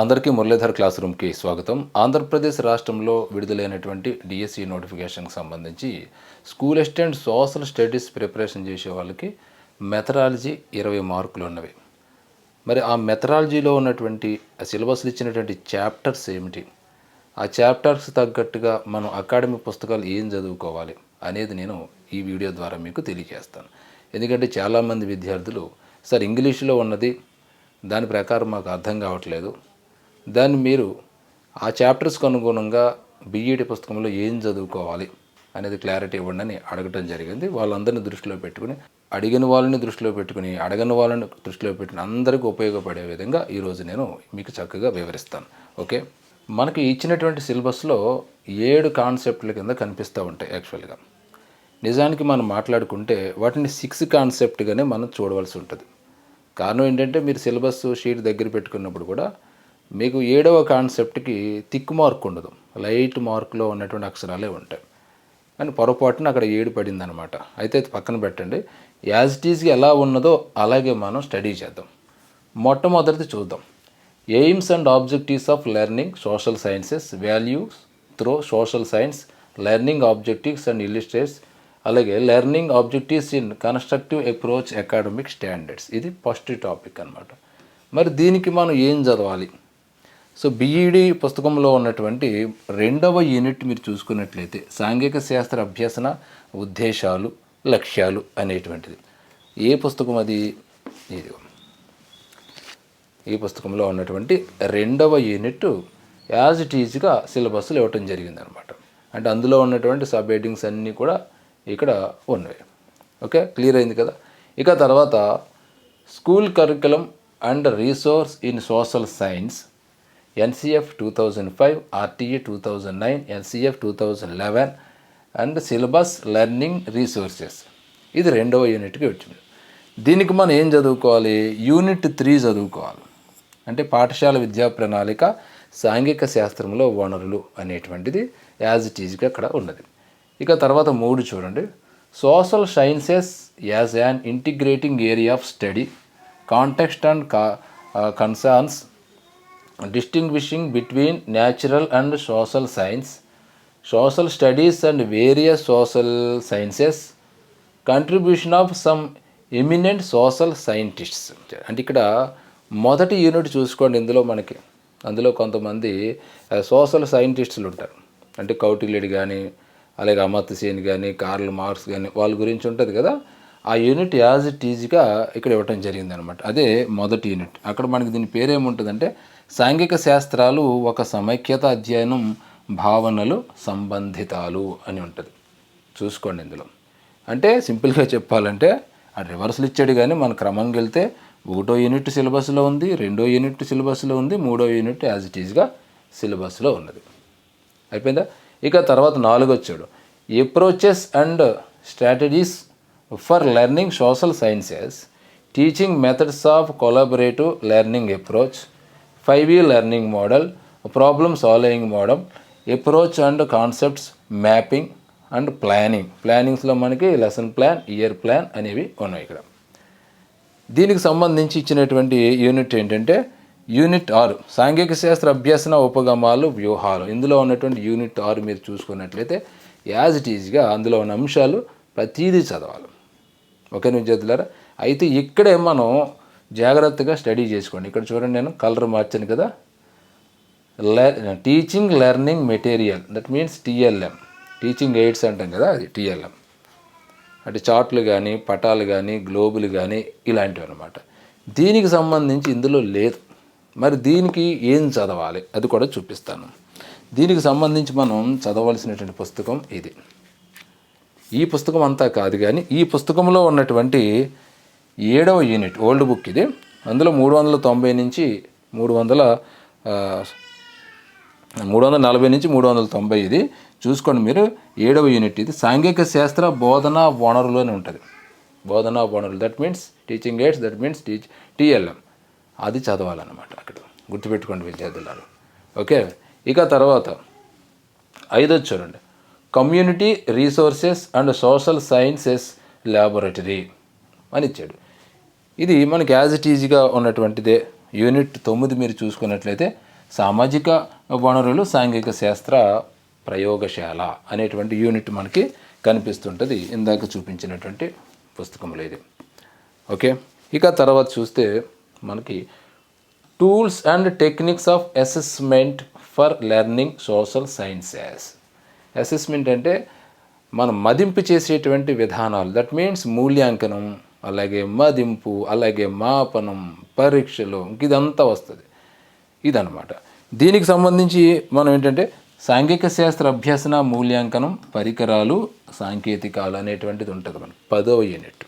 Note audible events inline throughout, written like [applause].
అందరికీ మురళీధర్ క్లాస్ రూమ్కి స్వాగతం. ఆంధ్రప్రదేశ్ రాష్ట్రంలో విడుదలైనటువంటి డిఎస్సి నోటిఫికేషన్కి సంబంధించి school assistant social studies preparation చేసే వాళ్ళకి మెథడాలజీ ఇరవై మార్కులు ఉన్నవి. మరి ఆ మెథడాలజీలో ఉన్నటువంటి సిలబస్లు ఇచ్చినటువంటి చాప్టర్స్ ఏమిటి? ఆ చాప్టర్స్ తగ్గట్టుగా మనం అకాడమిక్ పుస్తకాలు ఏం చదువుకోవాలి అనేది నేను ఈ వీడియో ద్వారా మీకు తెలియజేస్తాను. ఎందుకంటే చాలామంది విద్యార్థులు సార్ ఇంగ్లీష్లో ఉన్నది దాని ప్రకారం మాకు అర్థం కావట్లేదు దాన్ని మీరు ఆ చాప్టర్స్కి అనుగుణంగా బీఈడి పుస్తకంలో ఏం చదువుకోవాలి అనేది క్లారిటీ ఇవ్వండి అని అడగటం జరిగింది. వాళ్ళందరినీ దృష్టిలో పెట్టుకుని అడిగిన వాళ్ళని దృష్టిలో పెట్టుకుని అడగని వాళ్ళని దృష్టిలో పెట్టుకుని అందరికీ ఉపయోగపడే విధంగా ఈరోజు నేను మీకు చక్కగా వివరిస్తాను. ఓకే? మనకి ఇచ్చినటువంటి సిలబస్లో ఏడు కాన్సెప్ట్ల కింద కనిపిస్తూ ఉంటాయి యాక్చువల్గా. నిజానికి మనం మాట్లాడుకుంటే వాటిని సిక్స్ కాన్సెప్ట్గానే మనం చూడవలసి ఉంటుంది. కారణం ఏంటంటే మీరు సిలబస్ షీట్ దగ్గర పెట్టుకున్నప్పుడు కూడా మీకు ఏడవ కాన్సెప్ట్కి తిక్కు మార్క్ ఉండదు. లైట్ మార్క్లో ఉన్నటువంటి అక్షరాలే ఉంటాయి. కానీ పొరపాటున అక్కడ ఏడు పడింది అనమాట అయితే పక్కన పెట్టండి. యాజ్ ఇట్ ఈజ్ ఎలా ఉన్నదో అలాగే మనం స్టడీ చేద్దాం. మొట్టమొదటిది చూద్దాం. Aims and objectives of learning social sciences values through social science learning objectives and illustrates అలాగే learning objectives in constructive approach academic standards ఇది ఫస్ట్ టాపిక్ అనమాట మరి దీనికి మనం ఏం చదవాలి? సో బీఈడి పుస్తకంలో ఉన్నటువంటి రెండవ యూనిట్ మీరు చూసుకున్నట్లయితే సాంఘిక శాస్త్ర అభ్యసన ఉద్దేశాలు లక్ష్యాలు అనేటువంటిది. ఏ పుస్తకం అది? ఇది ఈ పుస్తకంలో ఉన్నటువంటి రెండవ యూనిట్ యాజ్ ఇట్ ఈజ్గా సిలబస్లు ఇవ్వటం జరిగిందనమాట. అంటే అందులో ఉన్నటువంటి సబ్ హెడ్డింగ్స్ అన్నీ కూడా ఇక్కడ ఉన్నాయి ఓకే? క్లియర్ అయింది కదా? ఇక తర్వాత school curriculum and resource in social science NCF two thousand five RTE two thousand nine NCF two thousand eleven and syllabus learning resources. ఇది రెండవ యూనిట్కి వచ్చింది. దీనికి మనం ఏం చదువుకోవాలి? యూనిట్ త్రీ చదువుకోవాలి. అంటే పాఠశాల విద్యా ప్రణాళిక సాంఘిక శాస్త్రంలో వనరులు అనేటువంటిది యాజ్ ఇట్ ఈజ్గా అక్కడ ఉన్నది. ఇక తర్వాత మూడు చూడండి. Social sciences as an integrating area of study context and కా concerns distinguishing between natural and social science, social studies and various social sciences, contribution of some eminent social scientists. అంటే ఇక్కడ మొదటి యూనిట్ చూసుకోండి ఇందులో మనకి. అందులో కొంతమంది సోషల్ సైంటిస్టులు ఉంటారు. అంటే కౌటిల్యుడు కానీ అలాగే అమర్త్య సేన్ కానీ కార్ల్ మార్క్స్ కానీ వాళ్ళ గురించి ఉంటుంది కదా. ఆ యూనిట్ యాజ్ ఇట్ ఈజ్గా ఇక్కడ ఇవ్వటం జరిగింది అనమాట అదే మొదటి యూనిట్. అక్కడ మనకి దీని పేరేముంటుందంటే సాంఘిక శాస్త్రాలు ఒక సమైక్యత అధ్యయనం భావనలు సంబంధితాలు అని ఉంటుంది. చూసుకోండి ఇందులో. అంటే సింపుల్గా చెప్పాలంటే ఆ రివర్సల్ ఇచ్చాడు కానీ మన క్రమంగా వెళ్తే ఒకటో యూనిట్ సిలబస్లో ఉంది రెండో యూనిట్ సిలబస్లో ఉంది మూడో యూనిట్ యాజ్ ఇట్ ఈజ్గా సిలబస్లో ఉన్నది. అయిపోయిందా? ఇక తర్వాత నాలుగు వచ్చాడు. Approaches and strategies for learning social sciences teaching methods of collaborative learning approach five E learning model problem solving model approach and concepts mapping and planning. ప్లానింగ్స్లో మనకి లెసన్ ప్లాన్ ఇయర్ ప్లాన్ అనేవి ఉన్నాయి ఇక్కడ. దీనికి సంబంధించి ఇచ్చినటువంటి యూనిట్ ఏంటంటే unit ఆరు సాంఘిక శాస్త్ర అభ్యసన ఉపగమాలు వ్యూహాలు. ఇందులో ఉన్నటువంటి యూనిట్ ఆరు మీరు చూసుకున్నట్లయితే యాజ్ ఇట్ ఈజ్గా అందులో ఉన్న అంశాలు ప్రతీదీ చదవాలి. ఓకే విద్యార్థులారా అయితే ఇక్కడే మనం జాగ్రత్తగా స్టడీ చేసుకోండి. ఇక్కడ చూడండి నేను కలర్ మార్చాను కదా. Teaching learning material. That means TLM. Teaching aids అంటాం కదా అది టీఎల్ఎం. అంటే చార్ట్లు కానీ పటాలు కానీ గ్లోబులు కానీ ఇలాంటివి అనమాట దీనికి సంబంధించి ఇందులో లేదు. మరి దీనికి ఏం చదవాలి? అది కూడా చూపిస్తాను. దీనికి సంబంధించి మనం చదవలసినటువంటి పుస్తకం ఇది. ఈ పుస్తకం అంతా కాదు కానీ ఈ పుస్తకంలో ఉన్నటువంటి ఏడవ యూనిట్ ఓల్డ్ బుక్ ఇది. అందులో మూడు వందల తొంభై నుంచి మూడు వందల మూడు వందల నలభై నుంచి మూడు వందల తొంభై ఇది. చూసుకోండి మీరు ఏడవ యూనిట్ ఇది. సాంఘిక శాస్త్ర బోధనా వనరులు అని ఉంటుంది. బోధనా వనరులు that means teaching aids that means teach TLM అది చదవాలన్నమాట అక్కడ. గుర్తుపెట్టుకోండి విద్యార్థులారు. ఓకే? ఇక తర్వాత ఐదోది చూడండి. Community resources and social sciences laboratory అని ఇచ్చాడు. ఇది మనకి యాజ్ ఇట్ ఈజీగా ఉన్నటువంటిదే. యూనిట్ తొమ్మిది మీరు చూసుకున్నట్లయితే సామాజిక వనరులు సాంఘిక శాస్త్ర ప్రయోగశాల అనేటువంటి యూనిట్ మనకి కనిపిస్తుంటుంది. ఇందాక చూపించినటువంటి పుస్తకంలో ఇది. ఓకే? ఇక తర్వాత చూస్తే మనకి tools and techniques of assessment for learning social sciences assessment అంటే మనం మదింపు చేసేటువంటి విధానాలు. దట్ మీన్స్ మూల్యాంకనం అలాగే మదింపు అలాగే మాపనం పరీక్షలు ఇదంతా వస్తుంది. ఇదనమాట దీనికి సంబంధించి మనం ఏంటంటే సాంఘిక శాస్త్ర అభ్యసన మూల్యాంకనం పరికరాలు సాంకేతికాలు అనేటువంటిది ఉంటుంది మనకి. పదవ యూనిట్.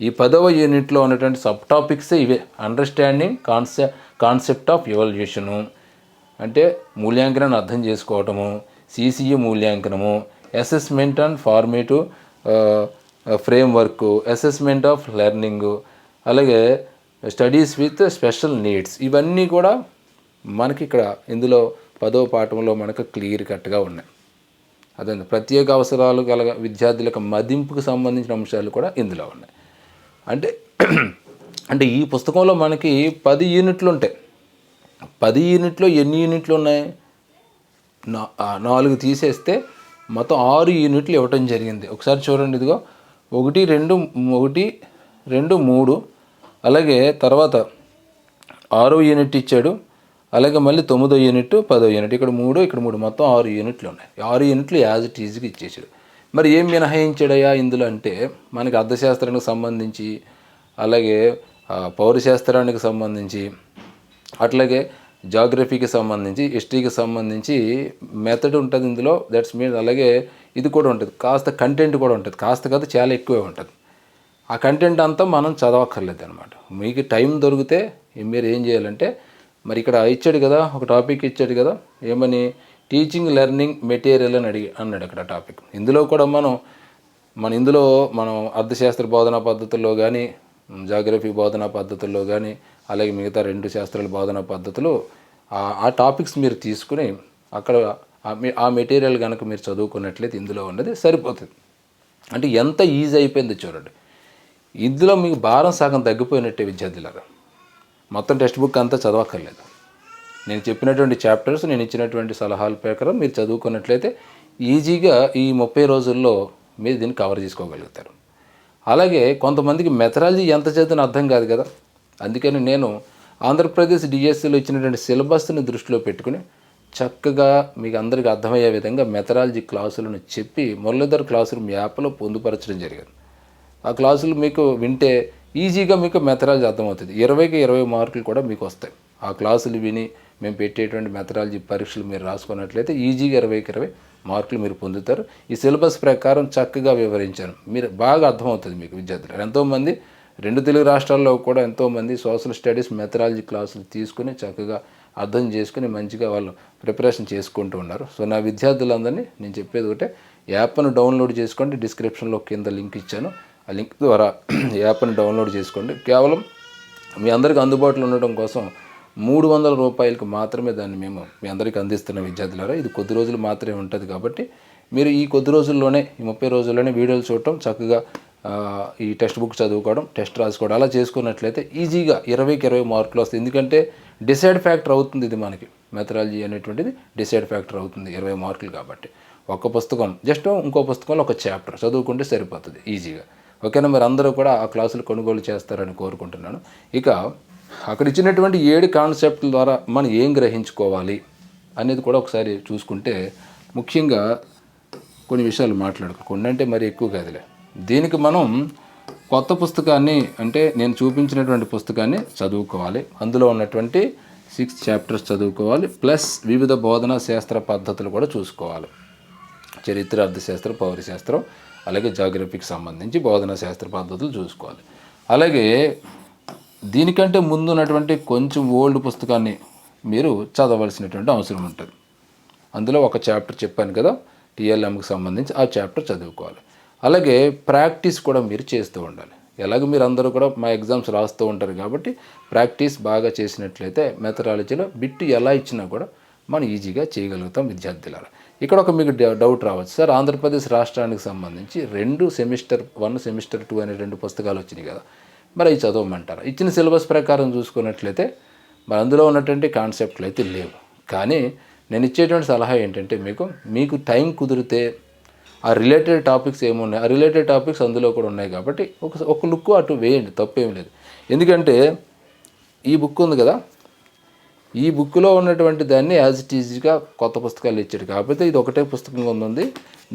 ఈ పదవ యూనిట్లో ఉన్నటువంటి సబ్ టాపిక్సే ఇవే. Understanding conce concept of evaluation అంటే మూల్యాంకనాన్ని అర్థం చేసుకోవటము CCE మూల్యాంకనము assessment and formative framework assessment of learning అలాగే స్టడీస్ విత్ స్పెషల్ నీడ్స్ ఇవన్నీ కూడా మనకి ఇక్కడ ఇందులో పదో పాఠంలో మనకు క్లియర్ కట్గా ఉన్నాయి. అదే ప్రత్యేక అవసరాలు గల విద్యార్థులకు మదింపుకు సంబంధించిన అంశాలు కూడా ఇందులో ఉన్నాయి. అంటే అంటే ఈ పుస్తకంలో మనకి పది యూనిట్లు ఉంటాయి. పది యూనిట్లో ఎన్ని యూనిట్లు ఉన్నాయి? నా- నాలుగు తీసేస్తే మొత్తం ఆరు యూనిట్లు ఇవ్వటం జరిగింది. ఒకసారి చూడండి ఇదిగో. ఒకటి రెండు ఒకటి రెండు మూడు అలాగే తర్వాత ఆరో యూనిట్ ఇచ్చాడు అలాగే మళ్ళీ తొమ్మిదో యూనిట్ పదో యూనిట్ ఇక్కడ మూడు ఇక్కడ మూడు మొత్తం ఆరు యూనిట్లు ఉన్నాయి. ఆరు యూనిట్లు యాజ్ ఇట్ ఈజ్గా ఇచ్చేసాడు. మరి ఏం మినహాయించాడయ్యా ఇందులో అంటే మనకి అర్థశాస్త్రానికి సంబంధించి అలాగే పౌరశాస్త్రానికి సంబంధించి అట్లాగే జాగ్రఫీకి సంబంధించి హిస్టరీకి సంబంధించి మెథడ్ ఉంటుంది ఇందులో దట్స్ మీన్ అలాగే ఇది కూడా ఉంటుంది. కాస్త కంటెంట్ కూడా ఉంటుంది. కాస్త కాదు చాలా ఎక్కువే ఉంటుంది. ఆ కంటెంట్ అంతా మనం చదవక్కర్లేదు అనమాట మీకు టైం దొరికితే మీరు ఏం చేయాలంటే మరి ఇక్కడ ఇచ్చాడు కదా ఒక టాపిక్ ఇచ్చాడు కదా ఏమని? టీచింగ్ లెర్నింగ్ మెటీరియల్ అని అడిగి అన్నాడు అక్కడ టాపిక్ ఇందులో కూడా మనం మన ఇందులో మనం అర్థశాస్త్ర బోధనా పద్ధతుల్లో కానీ జాగ్రఫీ బోధనా పద్ధతుల్లో కానీ అలాగే మిగతా రెండు శాస్త్రాల బోధనా పద్ధతులు ఆ- ఆ టాపిక్స్ మీరు తీసుకుని అక్కడ ఆ మెటీరియల్ కనుక మీరు చదువుకున్నట్లయితే ఇందులో ఉన్నది సరిపోతుంది. అంటే ఎంత ఈజీ అయిపోయింది చూడండి. ఇందులో మీకు భారం సగం తగ్గిపోయినట్టే విద్యార్థులారా. మొత్తం టెక్స్ట్ బుక్ అంతా చదవక్కర్లేదు. నేను చెప్పినటువంటి చాప్టర్స్ నేను ఇచ్చినటువంటి సలహాల ప్రకారం మీరు చదువుకున్నట్లయితే ఈజీగా ఈ ముప్పై రోజుల్లో మీరు దీన్ని కవర్ చేసుకోగలుగుతారు. అలాగే కొంతమందికి మెథడాలజీ ఎంత చదివినా అర్థం కాదు కదా. అందుకని నేను ఆంధ్రప్రదేశ్ డిఎస్సిలో ఇచ్చినటువంటి సిలబస్ని దృష్టిలో పెట్టుకుని చక్కగా మీకు అందరికీ అర్థమయ్యే విధంగా మెథడాలజీ క్లాసులను చెప్పి మురళీధర్ క్లాస్ రూమ్ యాప్లో పొందుపరచడం జరిగింది. ఆ క్లాసులు మీకు వింటే ఈజీగా మీకు మెథడాలజీ అర్థమవుతుంది. ఇరవైకి ఇరవై మార్కులు కూడా మీకు వస్తాయి. ఆ క్లాసులు విని మేము పెట్టేటువంటి మెథడాలజీ పరీక్షలు మీరు రాసుకున్నట్లయితే ఈజీగా ఇరవైకి ఇరవై మార్కులు మీరు పొందుతారు. ఈ సిలబస్ ప్రకారం చక్కగా వివరించాను మీరు బాగా అర్థమవుతుంది మీకు విద్యార్థులు. ఎంతోమంది రెండు తెలుగు రాష్ట్రాల్లో కూడా ఎంతోమంది సోషల్ స్టడీస్ మెథడాలజీ క్లాసులు తీసుకుని చక్కగా అర్థం చేసుకుని మంచిగా వాళ్ళు ప్రిపరేషన్ చేసుకుంటూ ఉన్నారు. సో నా విద్యార్థులందరినీ నేను చెప్పేది ఒకటే యాప్ను డౌన్లోడ్ చేసుకోండి. డిస్క్రిప్షన్లో కింద లింక్ ఇచ్చాను. ఆ లింక్ ద్వారా [clears throat] యాప్ని డౌన్లోడ్ చేసుకోండి. కేవలం మీ అందరికి అందుబాటులో ఉండడం కోసం మూడు వందల రూపాయలకు మాత్రమే దాన్ని మేము మీ అందరికీ అందిస్తున్న విద్యార్థులారా. ఇది కొద్ది రోజులు మాత్రమే ఉంటుంది కాబట్టి మీరు ఈ కొద్ది రోజుల్లోనే ఈ ముప్పై రోజుల్లోనే వీడియోలు చూడటం చక్కగా ఈ టెక్స్ట్ బుక్ చదువుకోవడం టెస్ట్ రాసుకోవడం అలా చేసుకున్నట్లయితే ఈజీగా ఇరవైకి ఇరవై మార్కులు వస్తాయి. ఎందుకంటే డిసైడ్ ఫ్యాక్టర్ అవుతుంది ఇది మనకి. మెథడాలజీ అనేటువంటిది డిసైడ్ ఫ్యాక్టర్ అవుతుంది ఇరవై మార్కులు కాబట్టి. ఒక పుస్తకం జస్ట్ ఇంకో పుస్తకంలో ఒక చాప్టర్ చదువుకుంటే సరిపోతుంది ఈజీగా. ఓకేనా? మరి అందరూ కూడా ఆ క్లాసులు కొనుగోలు చేస్తారని కోరుకుంటున్నాను. ఇక అక్కడ ఇచ్చినటువంటి ఏడు కాన్సెప్ట్ల ద్వారా మనం ఏం గ్రహించుకోవాలి అనేది కూడా ఒకసారి చూసుకుంటే ముఖ్యంగా కొన్ని విషయాలు మాట్లాడుకో. కొన్ని అంటే మరి ఎక్కువ కాదులే. దీనికి మనం కొత్త పుస్తకాన్ని అంటే నేను చూపించినటువంటి పుస్తకాన్ని చదువుకోవాలి. అందులో ఉన్నటువంటి సిక్స్ చాప్టర్స్ చదువుకోవాలి. ప్లస్ వివిధ బోధనా శాస్త్ర పద్ధతులు కూడా చూసుకోవాలి. చరిత్ర అర్థశాస్త్రం పౌరశాస్త్రం అలాగే జాగ్రఫీకి సంబంధించి బోధనా శాస్త్ర పద్ధతులు చూసుకోవాలి. అలాగే దీనికంటే ముందు ఉన్నటువంటి కొంచెం ఓల్డ్ పుస్తకాన్ని మీరు చదవలసినటువంటి అవసరం ఉంటుంది. అందులో ఒక చాప్టర్ చెప్పాను కదా టీఎల్ఎంకి సంబంధించి ఆ చాప్టర్ చదువుకోవాలి. అలాగే ప్రాక్టీస్ కూడా మీరు చేస్తూ ఉండాలి. ఎలాగ మీరు అందరూ కూడా మా ఎగ్జామ్స్ రాస్తూ ఉంటారు కాబట్టి ప్రాక్టీస్ బాగా చేసినట్లయితే మెథడాలజీలో బిట్ ఎలా ఇచ్చినా కూడా మనం ఈజీగా చేయగలుగుతాం విద్యార్థులారా. ఇక్కడ ఒక మీకు డౌ- డౌట్ రావచ్చు. సార్ ఆంధ్రప్రదేశ్ రాష్ట్రానికి సంబంధించి రెండు సెమిస్టర్ వన్ సెమిస్టర్ టూ అనే రెండు పుస్తకాలు వచ్చినాయి కదా. మరి అవి చదవమంటారా? ఇచ్చిన సిలబస్ ప్రకారం చూసుకున్నట్లయితే మరి అందులో ఉన్నటువంటి కాన్సెప్ట్లు అయితే లేవు. కానీ నేను ఇచ్చేటువంటి సలహా ఏంటంటే మీకు మీకు టైం కుదిరితే ఆ రిలేటెడ్ టాపిక్స్ ఏమున్నాయి? ఆ రిలేటెడ్ టాపిక్స్ అందులో కూడా ఉన్నాయి కాబట్టి ఒక ఒక లుక్ అటు వేయండి తప్పేం లేదు. ఎందుకంటే ఈ బుక్ ఉంది కదా ఈ బుక్లో ఉన్నటువంటి దాన్ని యాజ్ ఇట్ ఈజీగా కొత్త పుస్తకాలు ఇచ్చాడు. కాకపోతే ఇది ఒకటే పుస్తకంగా ఉంది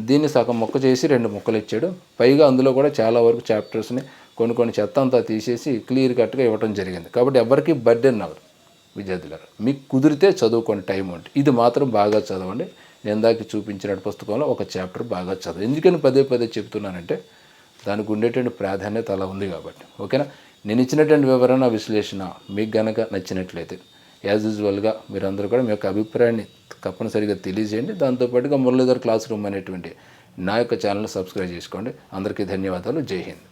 దీన్ని సగం మొక్క చేసి రెండు ముక్కలు ఇచ్చాడు. పైగా అందులో కూడా చాలా వరకు చాప్టర్స్ని కొన్ని కొన్ని చెత్త అంతా తీసేసి క్లియర్ కట్గా ఇవ్వడం జరిగింది. కాబట్టి ఎవరికి బర్డెన్ అవ్వరు విద్యార్థులారు. మీకు కుదిరితే చదువుకోండి టైం ఉంటే ఇది మాత్రం బాగా చదవండి. నేను ఇందాక చూపించిన పుస్తకంలో ఒక చాప్టర్ బాగా చదువు. ఎందుకని పదే పదే చెప్తున్నానంటే దానికి ఉండేటువంటి ప్రాధాన్యత అలా ఉంది కాబట్టి. ఓకేనా? నేను ఇచ్చినటువంటి వివరణ విశ్లేషణ మీకు గనక నచ్చినట్లయితే యాజ్ యూజువల్గా మీరందరూ కూడా మీ యొక్క అభిప్రాయాన్ని తప్పనిసరిగా తెలియజేయండి. దాంతోపాటుగా మురళీధర్ క్లాస్ రూమ్ అనేటువంటి నా యొక్క ఛానల్ సబ్స్క్రైబ్ చేసుకోండి. అందరికీ ధన్యవాదాలు. జై హింద్.